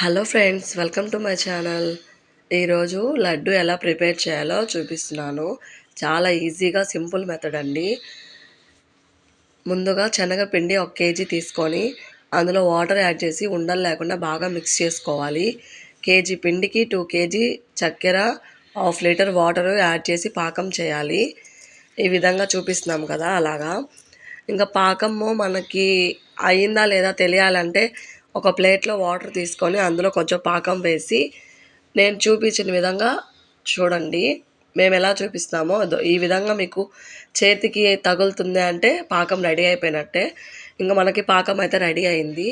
Hello friends welcome to my channel ఈరోజు లడ్డు ఎలా prepare చేయాలో చూపిస్తున్నాను. చాలా ఈజీగా సింపుల్ మెథడ్ అండి. ముందుగా శనగపిండి ఒక కేజీ తీసుకొని అందులో వాటర్ యాడ్ చేసి ఉండలు లేకుండా బాగా మిక్స్ చేసుకోవాలి. కేజీ పిండికి టూ కేజీ చక్కెర హాఫ్ లీటర్ వాటర్ యాడ్ చేసి పాకం చేయాలి. ఈ విధంగా చూపిస్తున్నాం కదా అలాగా. ఇంకా పాకము మనకి అయిందా లేదా తెలియాలంటే ఒక ప్లేట్లో వాటర్ తీసుకొని అందులో కొంచెం పాకం వేసి నేను చూపించిన విధంగా చూడండి. మేము ఎలా చూపిస్తామో ఈ విధంగా మీకు చేతికి తగులుతుంది అంటే పాకం రెడీ అయిపోయినట్టే. ఇంకా మనకి పాకం అయితే రెడీ అయింది.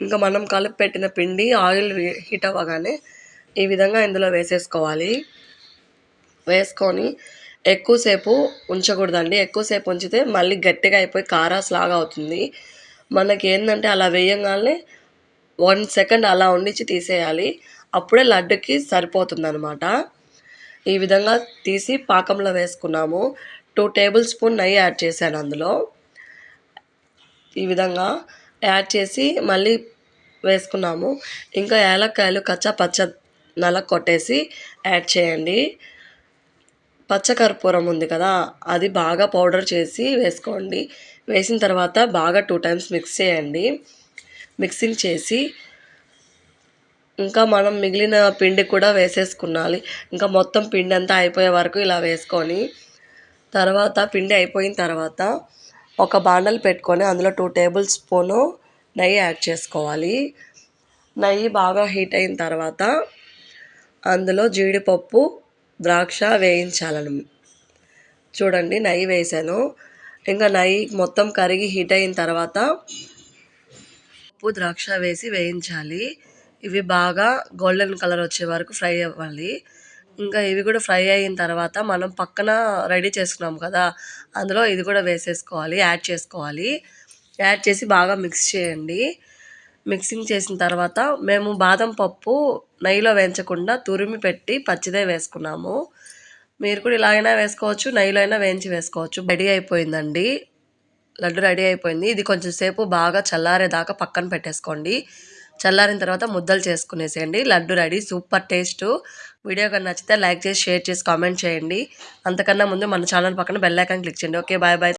ఇంకా మనం కలిపి పెట్టిన పిండి ఆయిల్ హీట్ అవ్వగానే ఈ విధంగా ఇందులో వేసేసుకోవాలి. వేసుకొని ఎక్కువసేపు ఉంచకూడదండి. ఎక్కువసేపు ఉంచితే మళ్ళీ గట్టిగా అయిపోయి కారాస్ లాగా అవుతుంది. మనకి ఏంటంటే అలా వేయంగానే వన్ సెకండ్ అలా ఉండించి తీసేయాలి. అప్పుడే లడ్డుకి సరిపోతుందనమాట. ఈ విధంగా తీసి పాకంలో వేసుకున్నాము. టూ టేబుల్ స్పూన్ నెయ్యి యాడ్ చేశాను అందులో. ఈ విధంగా యాడ్ చేసి మళ్ళీ వేసుకున్నాము. ఇంకా ఏలక్కాయలు కచ్చా పచ్చ నల కొట్టేసి యాడ్ చేయండి. పచ్చకర్పూరం ఉంది కదా అది బాగా పౌడర్ చేసి వేసుకోండి. వేసిన తర్వాత బాగా టూ టైమ్స్ మిక్స్ చేయండి. మిక్సింగ్ చేసి ఇంకా మనం మిగిలిన పిండి కూడా వేసేసుకున్నాలి. ఇంకా మొత్తం పిండి అంతా అయిపోయే వరకు ఇలా వేసుకొని తర్వాత పిండి అయిపోయిన తర్వాత ఒక బాండలు పెట్టుకొని అందులో టూ టేబుల్ స్పూను నెయ్యి యాడ్ చేసుకోవాలి. నెయ్యి బాగా హీట్ అయిన తర్వాత అందులో జీడిపప్పు ద్రాక్ష వేయించాలను. చూడండి నెయ్యి వేసాను ఇంకా నెయ్యి మొత్తం కరిగి హీట్ అయిన తర్వాత ఉప్పు ద్రాక్ష వేసి వేయించాలి. ఇవి బాగా గోల్డెన్ కలర్ వచ్చే వరకు ఫ్రై అవ్వాలి. ఇంకా ఇవి కూడా ఫ్రై అయిన తర్వాత మనం పక్కన రెడీ చేసుకున్నాం కదా అందులో ఇది కూడా వేసేసుకోవాలి యాడ్ చేసుకోవాలి. యాడ్ చేసి బాగా మిక్స్ చేయండి. మిక్సింగ్ చేసిన తర్వాత మేము బాదం పప్పు నెయ్యిలో వేయించకుండా తురిమి పెట్టి పచ్చిదే వేసుకున్నాము. మీరు కూడా ఇలా అయినా వేసుకోవచ్చు నెయ్యిలో అయినా వేయించి వేసుకోవచ్చు. రెడీ అయిపోయిందండి. లడ్డు రెడీ అయిపోయింది. ఇది కొంచెం సేపు బాగా చల్లారేదాకా పక్కన పెట్టేసుకోండి. చల్లారిన తర్వాత ముద్దలు చేసుకునేసేయండి. Laddu ready super taste. Video కన్నా నచ్చితే లైక్ చేసి షేర్ చేసి కామెంట్ చేయండి. అంతకన్నా ముందు మన ఛానల్ పక్కన బెల్ ఐకాన్ క్లిక్ చేయండి. Okay bye bye.